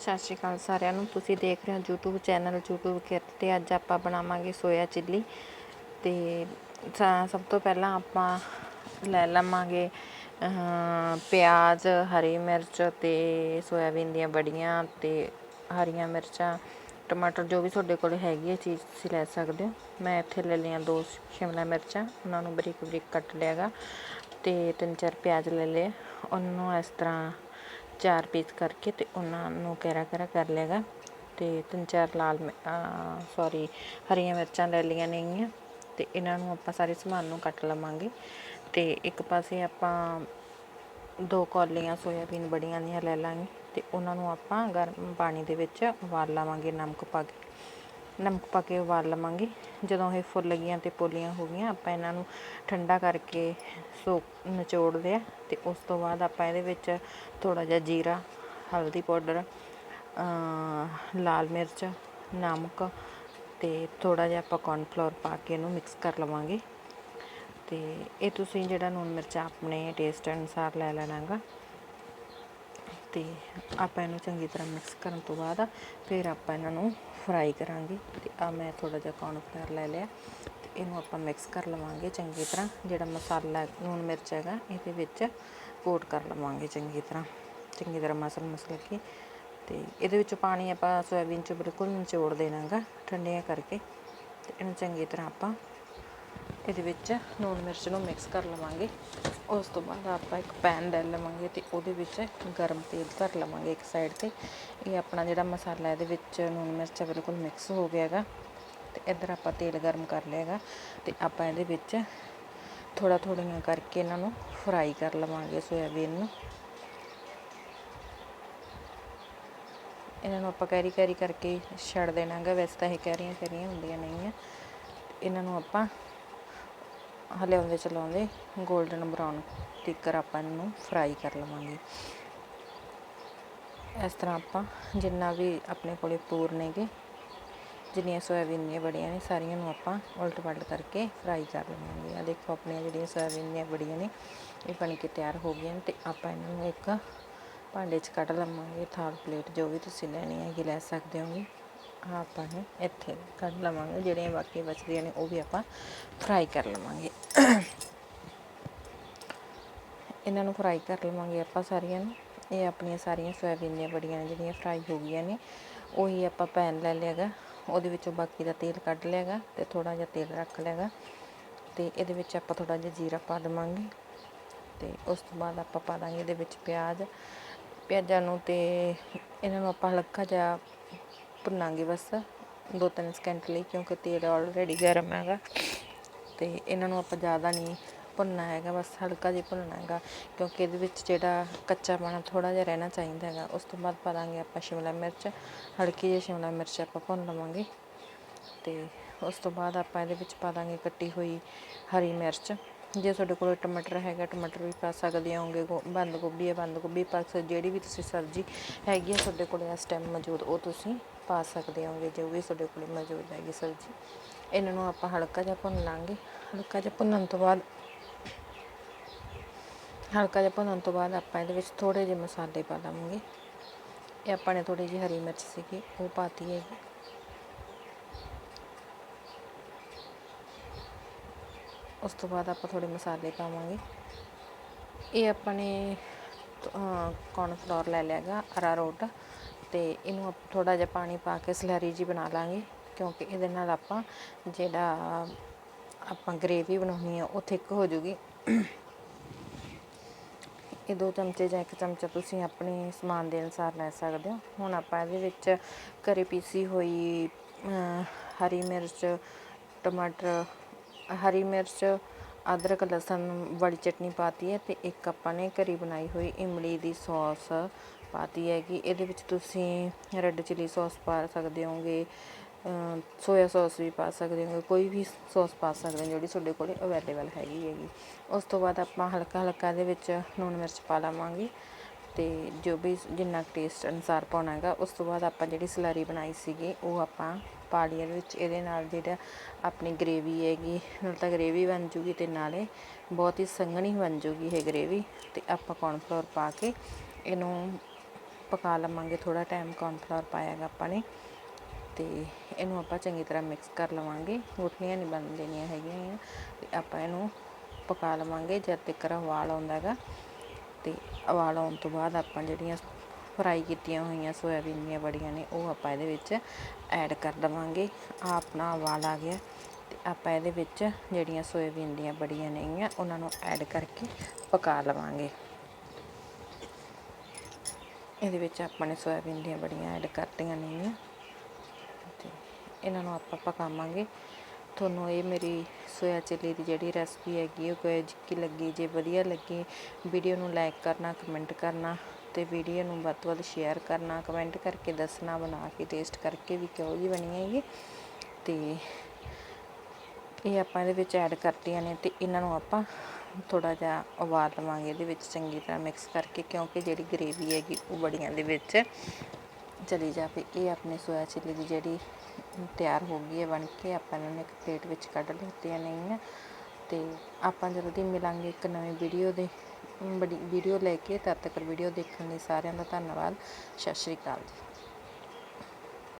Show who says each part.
Speaker 1: ਸਤਿ ਸ਼੍ਰੀ ਅਕਾਲ ਸਾਰਿਆਂ ਨੂੰ। ਤੁਸੀਂ ਦੇਖ ਰਹੇ ਹੋ YouTube ਚੈਨਲ YouTube ਕਿਰਤ ਤੇ ਅੱਜ ਆਪਾਂ ਬਣਾਵਾਂਗੇ ਸੋਇਆ ਚਿੱਲੀ ਤੇ ਸਭ ਤੋਂ ਪਹਿਲਾਂ ਆਪਾਂ ਲੈ ਲਵਾਂਗੇ ਪਿਆਜ਼, ਹਰੀ ਮਿਰਚ ਤੇ ਸੋਇਆਬੀਨ ਦੀਆਂ ਬੜੀਆਂ ਤੇ ਹਰੀਆਂ ਮਿਰਚਾਂ, ਟਮਾਟਰ ਜੋ ਵੀ ਤੁਹਾਡੇ ਕੋਲ ਹੈਗੀ ਹੈ ਚੀਜ਼ ਤੁਸੀਂ ਲੈ ਸਕਦੇ ਹੋ। ਮੈਂ ਇੱਥੇ ਲੈ ਲਈਆਂ ਦੋ ਸ਼ਿਮਲਾ ਮਿਰਚਾਂ, ਉਹਨਾਂ ਨੂੰ ਬਰੀਕ ਬਰੀਕ ਕੱਟ ਲਿਆਗਾ ਤੇ ਤਿੰਨ ਚਾਰ ਪਿਆਜ਼ ਲੈ ਲਏ। ਉਹਨੂੰ ਇਸ ਤਰ੍ਹਾਂ ਚਾਰ ਪੀਸ ਕਰਕੇ ਅਤੇ ਉਹਨਾਂ ਨੂੰ ਕੈਰਾ ਕੈਰਾ ਕਰ ਲਿਆ ਗਾ। ਅਤੇ ਤਿੰਨ ਚਾਰ ਲਾਲ ਸੌਰੀ ਹਰੀਆਂ ਮਿਰਚਾਂ ਲੈ ਲਈਆਂ ਨੇਗੀਆਂ ਅਤੇ ਇਹਨਾਂ ਨੂੰ ਆਪਾਂ ਸਾਰੇ ਸਮਾਨ ਨੂੰ ਕੱਟ ਲਵਾਂਗੇ। ਅਤੇ ਇੱਕ ਪਾਸੇ ਆਪਾਂ ਦੋ ਕੌਲੀਆਂ ਸੋਇਆਬੀਨ ਬੜੀਆਂ ਦੀਆਂ ਲੈ ਲਾਂਗੇ ਅਤੇ ਉਹਨਾਂ ਨੂੰ ਆਪਾਂ ਗਰਮ ਪਾਣੀ ਦੇ ਵਿੱਚ ਉਬਾਲ ਲਾਵਾਂਗੇ ਨਮਕ ਪਾ ਕੇ। ਨਮਕ ਪਾ ਕੇ ਉਬਾਲ ਲਵਾਂਗੇ। ਜਦੋਂ ਇਹ ਫੁੱਲ ਗਈਆਂ ਅਤੇ ਪੋਲੀਆਂ ਹੋ ਗਈਆਂ, ਆਪਾਂ ਇਹਨਾਂ ਨੂੰ ਠੰਡਾ ਕਰਕੇ ਸੋ ਨਿਚੋੜਦੇ ਆ ਅਤੇ ਉਸ ਤੋਂ ਬਾਅਦ ਆਪਾਂ ਇਹਦੇ ਵਿੱਚ ਥੋੜ੍ਹਾ ਜਿਹਾ ਜੀਰਾ, ਹਲਦੀ ਪਾਊਡਰ ਲਾਲ ਮਿਰਚ, ਨਮਕ ਅਤੇ ਥੋੜ੍ਹਾ ਜਿਹਾ ਆਪਾਂ ਕੌਰਨਫਲੋਰ ਪਾ ਕੇ ਇਹਨੂੰ ਮਿਕਸ ਕਰ ਲਵਾਂਗੇ। ਅਤੇ ਇਹ ਤੁਸੀਂ ਜਿਹੜਾ ਨੂਨ ਮਿਰਚ ਆਪਣੇ ਟੇਸਟ ਅਨੁਸਾਰ ਲੈ ਲੈਣਾਗਾ। ਅਤੇ ਆਪਾਂ ਇਹਨੂੰ ਚੰਗੀ ਤਰ੍ਹਾਂ ਮਿਕਸ ਕਰਨ ਤੋਂ ਬਾਅਦ ਫਿਰ ਆਪਾਂ ਇਹਨਾਂ ਨੂੰ ਫਰਾਈ ਕਰਾਂਗੇ ਤੇ ਆ ਮੈਂ ਥੋੜਾ ਜਿਹਾ ਕੌਰਨਫਲੋਰ ਲੈ ਲਿਆ ਤੇ ਇਹਨੂੰ ਆਪਾਂ ਮਿਕਸ ਕਰ ਲਵਾਂਗੇ ਚੰਗੀ ਤਰ੍ਹਾਂ। ਜਿਹੜਾ ਮਸਾਲਾ, ਲੂਣ ਮਿਰਚ ਹੈਗਾ, ਇਹਦੇ ਵਿੱਚ ਕੋਟ ਕਰ ਲਵਾਂਗੇ ਚੰਗੀ ਤਰ੍ਹਾਂ। ਚੰਗੀ ਤਰ੍ਹਾਂ ਮਸਲ ਮਸਲ ਕੇ ਤੇ ਇਹਦੇ ਵਿੱਚ ਪਾਣੀ ਆਪਾਂ ਸੋਇਆਬੀਨ ਚ ਬਿਲਕੁਲ ਨਿਚੋੜ ਦੇਣਾਗਾ, ਠੰਡੀਆਂ ਕਰਕੇ। ਤੇ ਇਹਨੂੰ ਚੰਗੀ ਤਰ੍ਹਾਂ ਆਪਾਂ ਇਹਦੇ ਵਿੱਚ ਨੂਨ ਮਿਰਚ ਨੂੰ ਮਿਕਸ ਕਰ ਲਵਾਂਗੇ। ਉਸ ਤੋਂ ਬਾਅਦ ਆਪਾਂ ਇੱਕ ਪੈਨ ਲੈ ਲਵਾਂਗੇ ਤੇ ਉਹਦੇ ਵਿੱਚ ਗਰਮ ਤੇਲ ਧਰ ਲਵਾਂਗੇ ਇੱਕ ਸਾਈਡ ਤੇ। ਇਹ ਆਪਣਾ ਜਿਹੜਾ ਮਸਾਲਾ ਇਹਦੇ ਵਿੱਚ ਨੂਨ ਮਿਰਚ ਬਿਲਕੁਲ ਮਿਕਸ ਹੋ ਗਿਆ ਹੈਗਾ ਤੇ ਇੱਧਰ ਆਪਾਂ ਤੇਲ ਗਰਮ ਕਰ ਲਿਆ ਹੈਗਾ ਤੇ ਆਪਾਂ ਇਹਦੇ ਵਿੱਚ ਥੋੜਾ ਥੋੜੀਆਂ ਕਰਕੇ ਇਹਨਾਂ ਨੂੰ ਫਰਾਈ ਕਰ ਲਵਾਂਗੇ ਸੋਇਆਬੀਨ ਨੂੰ। ਇਹਨਾਂ ਨੂੰ ਆਪਾਂ ਕੈਰੀ ਕੈਰੀ ਕਰਕੇ ਛੱਡ ਦੇਣਾਗਾ ਵੈਸੇ ਤਾਂ ਇਹ ਕੈਰੀਆਂ ਕੈਰੀਆਂ ਹੁੰਦੀਆਂ ਨਹੀਂ ਆ ਇਹਨਾਂ ਨੂੰ ਆਪਾਂ ਹਲਿਆਉਂਦੇ ਚਲਾਉਂਦੇ 골ਡਨ ਬਰਾਊਨ ਤੀਕਰ ਆਪਾਂ ਇਹਨੂੰ ਫਰਾਈ ਕਰ ਲਵਾਂਗੇ। ਇਸ ਤਰ੍ਹਾਂ ਆਪਾਂ ਜਿੰਨਾ ਵੀ ਆਪਣੇ ਕੋਲੇ ਪੂਰ ਨੇਗੇ, ਜਿੰਨੀਆਂ ਸੋਇਆਬੀਨ ਦੀਆਂ ਬੜੀਆਂ ਨੇ, ਸਾਰੀਆਂ ਨੂੰ ਆਪਾਂ ਉਲਟ ਪਲਟ ਕਰਕੇ ਫਰਾਈ ਕਰ ਲਵਾਂਗੇ। ਆ ਦੇਖੋ ਆਪਣੀਆਂ ਜਿਹੜੀਆਂ ਸੋਇਆਬੀਨ ਦੀਆਂ ਬੜੀਆਂ ਨੇ, ਇਹ ਬਣ ਕੇ ਤਿਆਰ ਹੋ ਗਈਆਂ ਨੇ ਤੇ ਆਪਾਂ ਇਹਨਾਂ ਨੂੰ ਇੱਕ ਭਾਂਡੇ 'ਚ ਕੱਢ ਲਵਾਂਗੇ। ਥਾਲ ਪਲੇਟ ਜੋ ਵੀ ਤੁਸੀਂ ਲੈਣੀ ਹੈਗੀ ਲੈ ਸਕਦੇ ਹੋਗੇ। ਆਪਾਂ ਨੇ ਇੱਥੇ ਕੱਢ ਲਵਾਂਗੇ, ਜਿਹੜੀਆਂ ਬਾਕੀ ਬਚਦੀਆਂ ਨੇ ਉਹ ਵੀ ਆਪਾਂ ਫਰਾਈ ਕਰ ਲਵਾਂਗੇ। ਇਹਨਾਂ ਨੂੰ ਫਰਾਈ ਕਰ ਲਵਾਂਗੇ ਆਪਾਂ ਸਾਰੀਆਂ ਨੂੰ। ਇਹ ਆਪਣੀਆਂ ਸਾਰੀਆਂ ਸੋਇਆਬੀਨ ਦੀਆਂ ਬੜੀਆਂ ਨੇ ਜਿਹੜੀਆਂ ਫਰਾਈ ਹੋ ਗਈਆਂ ਨੇ, ਉਹੀ ਆਪਾਂ ਪੈਨ ਲੈ ਲਿਆਗਾ ਉਹਦੇ ਵਿੱਚੋਂ ਬਾਕੀ ਦਾ ਤੇਲ ਕੱਢ ਲਿਆਗਾ ਤੇ ਥੋੜਾ ਜਿਹਾ ਤੇਲ ਰੱਖ ਲਿਆਗਾ ਤੇ ਇਹਦੇ ਵਿੱਚ ਆਪਾਂ ਥੋੜਾ ਜਿਹਾ ਜੀਰਾ ਪਾ ਦੇਵਾਂਗੇ ਤੇ ਉਸ ਤੋਂ ਬਾਅਦ ਆਪਾਂ ਪਾ ਦਾਂਗੇ ਇਹਦੇ ਵਿੱਚ ਪਿਆਜ਼। ਪਿਆਜ਼ਾਂ ਨੂੰ ਤੇ ਇਹਨਾਂ ਨੂੰ ਆਪਾਂ ਹਲਕਾ ਜਿਹਾ ਭੁੰਨਾਂਗੇ ਬਸ ਦੋ ਤਿੰਨ ਸਕਿੰਟ ਲਈ ਕਿਉਂਕਿ ਤੇਲ ਆਲਰੇਡੀ ਗਰਮ ਹੈਗਾ ਤੇ ਇਹਨਾਂ ਨੂੰ ਆਪਾਂ ਜ਼ਿਆਦਾ ਨਹੀਂ ਭੁੰਨਣਾ ਹੈਗਾ, ਬਸ ਹਲਕਾ ਜਿਹਾ ਭੁੰਨਣਾ ਹੈਗਾ ਕਿਉਂਕਿ ਇਹਦੇ ਵਿੱਚ ਜਿਹੜਾ ਕੱਚਾ ਪਾਣਾ ਥੋੜਾ ਜਿਹਾ ਰਹਿਣਾ ਚਾਹੀਦਾ ਹੈਗਾ, ਉਸ ਤੋਂ ਬਾਅਦ ਪਾ ਦਾਂਗੇ ਆਪਾਂ ਸ਼ਿਮਲਾ ਮਿਰਚ, ਹਲਕੀ ਜਿਹੀ ਸ਼ਿਮਲਾ ਮਿਰਚ ਆਪਾਂ ਭੁੰਨ ਲਵਾਂਗੇ ਤੇ ਉਸ ਤੋਂ ਬਾਅਦ ਆਪਾਂ ਇਹਦੇ ਵਿੱਚ ਪਾ ਦਾਂਗੇ ਕੱਟੀ ਹੋਈ ਹਰੀ ਮਿਰਚ, ਜੇ ਤੁਹਾਡੇ ਕੋਲ ਟਮਾਟਰ ਹੈਗਾ, ਟਮਾਟਰ ਵੀ ਪਾ ਸਕਦੇ ਹੋਗੇ ਬੰਦ ਗੋਭੀ ਹੈ, ਬੰਦ ਗੋਭੀ ਪਾ ਸਕਦੇ ਜਿਹੜੀ ਵੀ ਤੁਸੀਂ ਸਬਜ਼ੀ ਹੈਗੀ ਹੈ ਤੁਹਾਡੇ ਕੋਲ ਇਸ ਟਾਈਮ ਮੌਜੂਦ, ਉਹ ਤੁਸੀਂ ਪਾ ਸਕਦੇ ਹੋਗੇ ਜੋ ਵੀ ਤੁਹਾਡੇ ਕੋਲ ਮੌਜੂਦ ਹੈਗੀ ਸਬਜ਼ੀ। ਇਹਨਾਂ ਨੂੰ ਆਪਾਂ ਹਲਕਾ ਜਿਹਾ ਭੁੰਨ ਲਾਂਗੇ। ਹਲਕਾ ਜਿਹਾ ਭੁੰਨਣ ਤੋਂ ਬਾਅਦ, ਹਲਕਾ ਜਿਹਾ ਭੁੰਨਣ ਤੋਂ ਬਾਅਦ ਆਪਾਂ ਇਹਦੇ ਵਿੱਚ ਥੋੜੇ ਜਿਹੇ ਮਸਾਲੇ ਪਾ ਲਵਾਂਗੇ ਇਹ ਆਪਾਂ ਨੇ ਥੋੜੀ ਜਿਹੀ ਹਰੀ ਮਿਰਚ ਸੀਗੀ, ਉਹ ਪਾਤੀ ਹੈਗੀ। ਉਸ ਤੋਂ ਬਾਅਦ ਆਪਾਂ ਥੋੜੇ ਮਸਾਲੇ ਪਾਵਾਂਗੇ। ਇਹ ਆਪਾਂ ਨੇ ਕੌਰਨਫਲੋਰ ਲੈ ਲਿਆਗਾ ਅਰਾਰੋਟ ਅਤੇ ਇਹਨੂੰ ਆਪਾਂ ਥੋੜਾ ਜਿਹਾ ਪਾਣੀ ਪਾ ਕੇ ਸਲੈਰੀ ਜਿਹੀ ਬਣਾ ਲਾਂਗੇ, ਕਿਉਂਕਿ ਇਹਦੇ ਨਾਲ ਆਪਾਂ ਜਿਹੜਾ ਆਪਾਂ ਗਰੇਵੀ ਬਣਾਉਣੀ ਆ, ਉਹ ਥਿੱਕ ਹੋ ਜੂਗੀ ਇਹ ਦੋ ਚਮਚੇ ਜਾਂ ਇੱਕ ਚਮਚਾ ਤੁਸੀਂ ਆਪਣੇ ਸਮਾਨ ਦੇ ਅਨੁਸਾਰ ਲੈ ਸਕਦੇ ਹੋ। ਹੁਣ ਆਪਾਂ ਇਹਦੇ ਵਿੱਚ ਘਰੇ ਪੀਸੀ ਹੋਈ ਹਰੀ ਮਿਰਚ, ਟਮਾਟਰ, ਹਰੀ ਮਿਰਚ, ਅਦਰਕ, ਲਸਣ ਵਾਲੀ ਚਟਨੀ ਪਾਤੀ ਹੈ ਤੇ ਇੱਕ ਆਪਾਂ ਨੇ ਘਰੀ ਬਣਾਈ ਹੋਈ ਇਮਲੀ ਦੀ ਸੌਸ ਪਾਤੀ ਹੈਗੀ। ਇਹਦੇ ਵਿੱਚ ਤੁਸੀਂ ਰੈੱਡ ਚਿੱਲੀ ਸੌਸ ਪਾ ਸਕਦੇ ਹੋਗੇ ਸੋਇਆ ਸੌਸ ਵੀ ਪਾ ਸਕਦੇ ਹੋ ਕੋਈ ਵੀ ਸੌਸ ਪਾ ਸਕਦੇ ਹੋ ਜਿਹੜੀ ਤੁਹਾਡੇ ਕੋਲ ਅਵੇਲੇਬਲ ਹੈਗੀ ਹੈਗੀ। ਉਸ ਤੋਂ ਬਾਅਦ ਆਪਾਂ ਹਲਕਾ ਹਲਕਾ ਦੇ ਵਿੱਚ ਲੂਣ ਮਿਰਚ ਪਾ ਲਵਾਂਗੇ ਤੇ ਜੋ ਵੀ ਜਿੰਨਾ ਟੇਸਟ ਅਨੁਸਾਰ ਪਾਉਣਾ ਹੈਗਾ, ਉਸ ਤੋਂ ਬਾਅਦ ਆਪਾਂ ਜਿਹੜੀ ਸਲਾਰੀ ਬਣਾਈ ਸੀਗੀ, ਉਹ ਆਪਾਂ ਪਾ ਲਈ ਇਹਦੇ ਵਿੱਚ। ਇਹਦੇ ਨਾਲ ਜਿਹੜਾ ਆਪਣੀ ਗ੍ਰੇਵੀ ਹੈਗੀ, ਨਾਲ ਤਾਂ ਗ੍ਰੇਵੀ ਬਣ ਜੂਗੀ ਤੇ ਨਾਲੇ ਬਹੁਤ ਹੀ ਸੰਘਣੀ ਬਣ ਜੂਗੀ ਇਹ ਗ੍ਰੇਵੀ ਤੇ ਆਪਾਂ ਕੌਰਨਫਲੋਰ ਪਾ ਕੇ ਇਹਨੂੰ ਪਕਾ ਲਵਾਂਗੇ ਥੋੜਾ ਟਾਈਮ ਕੌਰਨਫਲਾਵਰ ਪਾਇਆ ਗਾ ਆਪਾਂ ਨੇ। ਤੇ ਇਹਨੂੰ ਆਪਾਂ ਚੰਗੀ ਤਰ੍ਹਾਂ ਮਿਕਸ ਕਰ ਲਵਾਂਗੇ। ਗੁਠਲੀਆਂ ਨਹੀਂ ਬਣ ਦੇਣੀਆਂ ਹੈਗੀਆਂ ਗੀਆਂ। ਤੇ ਆਪਾਂ ਇਹਨੂੰ ਪਕਾ ਲਵਾਂਗੇ, ਜਦ ਤੱਕ ਉਬਾਲ ਆਉਂਦਾ ਹੈਗਾ। ਤੇ ਉਬਾਲ ਆਉਣ ਤੋਂ ਬਾਅਦ ਆਪਾਂ ਜਿਹੜੀਆਂ ਫਰਾਈ ਕੀਤੀਆਂ ਹੋਈਆਂ ਸੋਇਆਬੀਨ ਦੀਆਂ ਬੜੀਆਂ ਨੇ, ਉਹ ਆਪਾਂ ਇਹਦੇ ਵਿੱਚ ਐਡ ਕਰ ਦਵਾਂਗੇ ਆ ਆਪਣਾ ਉਬਾਲ ਆ ਗਿਆ। ਤੇ ਆਪਾਂ ਇਹਦੇ ਵਿੱਚ ਜਿਹੜੀਆਂ ਸੋਇਆਬੀਨ ਦੀਆਂ ਬੜੀਆਂ ਨੇਗੀਆਂ, ਉਹਨਾਂ ਨੂੰ ਐਡ ਕਰਕੇ ਪਕਾ ਲਵਾਂਗੇ। ਇਹਦੇ ਵਿੱਚ ਆਪਾਂ ਨੇ ਸੋਇਆਬੀਨ ਦੀਆਂ ਬੜੀਆਂ ਐਡ ਕਰਤੀਆਂ ਨੇਗੀਆਂ ਤੇ ਇਹਨਾਂ ਨੂੰ ਆਪਾਂ ਪਕਾਵਾਂਗੇ। ਤੁਹਾਨੂੰ ਇਹ ਮੇਰੀ ਸੋਇਆ ਚਿੱਲੀ ਦੀ ਜਿਹੜੀ ਰੈਸਪੀ ਹੈਗੀ ਉਹ ਕੋਈ ਜਿੱਕੀ ਲੱਗੀ, ਜੇ ਵਧੀਆ ਲੱਗੀ ਵੀਡੀਓ ਨੂੰ ਲਾਈਕ ਕਰਨਾ ਕਮੈਂਟ ਕਰਨਾ ਤੇ ਵੀਡੀਓ ਨੂੰ ਵੱਧ ਤੋਂ ਵੱਧ ਸ਼ੇਅਰ ਕਰਨਾ ਕਮੈਂਟ ਕਰਕੇ ਦੱਸਣਾ, ਬਣਾ ਕੇ ਟੇਸਟ ਕਰਕੇ ਵੀ ਕਿਹੋ ਜਿਹੀ ਬਣੀ ਹੈਗੀ ਤੇ ਇਹ ਆਪਾਂ ਇਹਦੇ ਵਿੱਚ ਐਡ ਕਰਤੀਆਂ ਨੇ ਤੇ ਇਹਨਾਂ ਨੂੰ ਆਪਾਂ ਥੋੜ੍ਹਾ ਜਿਹਾ ਉਬਾਲ ਲਵਾਂਗੇ ਇਹਦੇ ਵਿੱਚ ਚੰਗੀ ਤਰ੍ਹਾਂ ਮਿਕਸ ਕਰਕੇ, ਕਿਉਂਕਿ ਜਿਹੜੀ ਗ੍ਰੇਵੀ ਹੈਗੀ ਉਹ ਬੜੀਆਂ ਦੇ ਵਿੱਚ ਚਲੀ ਜਾਵੇ। ਇਹ ਆਪਣੇ ਸੋਇਆ ਚਿੱਲੀ ਦੀ ਜਿਹੜੀ ਤਿਆਰ ਹੋ ਗਈ ਹੈ, ਬਣ ਕੇ ਆਪਾਂ ਇਹਨਾਂ ਨੂੰ ਇੱਕ ਪਲੇਟ ਵਿੱਚ ਕੱਢ ਲਿੱਤੀਆਂ ਨਹੀਂ ਨੇਗੀਆਂ ਤੇ ਆਪਾਂ ਜਲਦੀ ਮਿਲਾਂਗੇ ਇੱਕ ਨਵੀਂ ਵੀਡੀਓ ਦੇ, ਬੜੀ ਵੀਡੀਓ ਲੈ ਕੇ ਤਦ ਤੱਕ ਵੀਡੀਓ ਦੇਖਣ ਲਈ ਸਾਰਿਆਂ ਦਾ ਧੰਨਵਾਦ। ਸਤਿ ਸ਼੍ਰੀ ਅਕਾਲ ਜੀ।